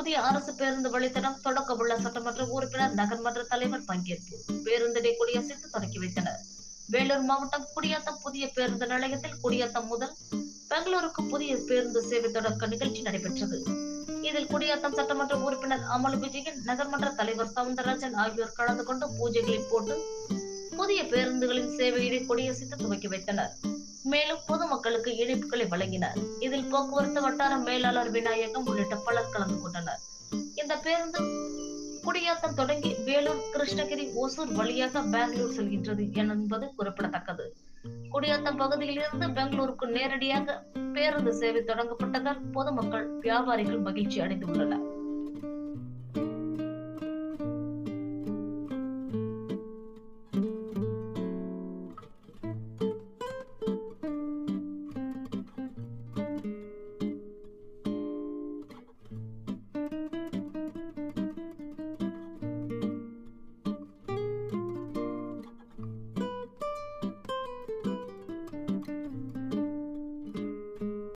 புதிய அரசு பேருந்து வழித்தடம் தொடக்க உள்ள சட்டமன்ற உறுப்பினர் நகர்மன்ற தலைவர் பங்கேற்பு. பேருந்தினை கொடியசைத்து தொடக்கி வைத்தனர். வேலூர் மாவட்டம் குடியாத்தம் புதிய பேருந்து நிலையத்தில் குடியாத்தம் முதல் பெங்களூருக்கு புதிய பேருந்து சேவை தொடக்க நிகழ்ச்சி நடைபெற்றது. இதில் குடியாத்தம் சட்டமன்ற உறுப்பினர் அமல் விஜயன் நகர்மன்ற தலைவர் சவுந்தரராஜன் ஆகியோர் கலந்து கொண்டு பூஜைகளை போட்டு புதிய பேருந்துகளின் சேவையினை கொடியசைத்து துவக்கி வைத்தனர். மேலும் பொதுமக்களுக்கு இணைப்புகளை வழங்கினார். இதில் போக்குவரத்து வட்டார மேலாளர் விநாயகம் உள்ளிட்ட பலர் கலந்து கொண்டனர். இந்த பேருந்து குடியாத்தம் தொடங்கி வேலூர் கிருஷ்ணகிரி ஒசூர் வழியாக பெங்களூர் செல்கின்றது என்பது குறிப்பிடத்தக்கது. குடியாத்தம் பகுதியிலிருந்து பெங்களூருக்கு நேரடியாக பேருந்து சேவை தொடங்கப்பட்டதால் பொதுமக்கள் வியாபாரிகள் மகிழ்ச்சி அடைந்துள்ளனர்.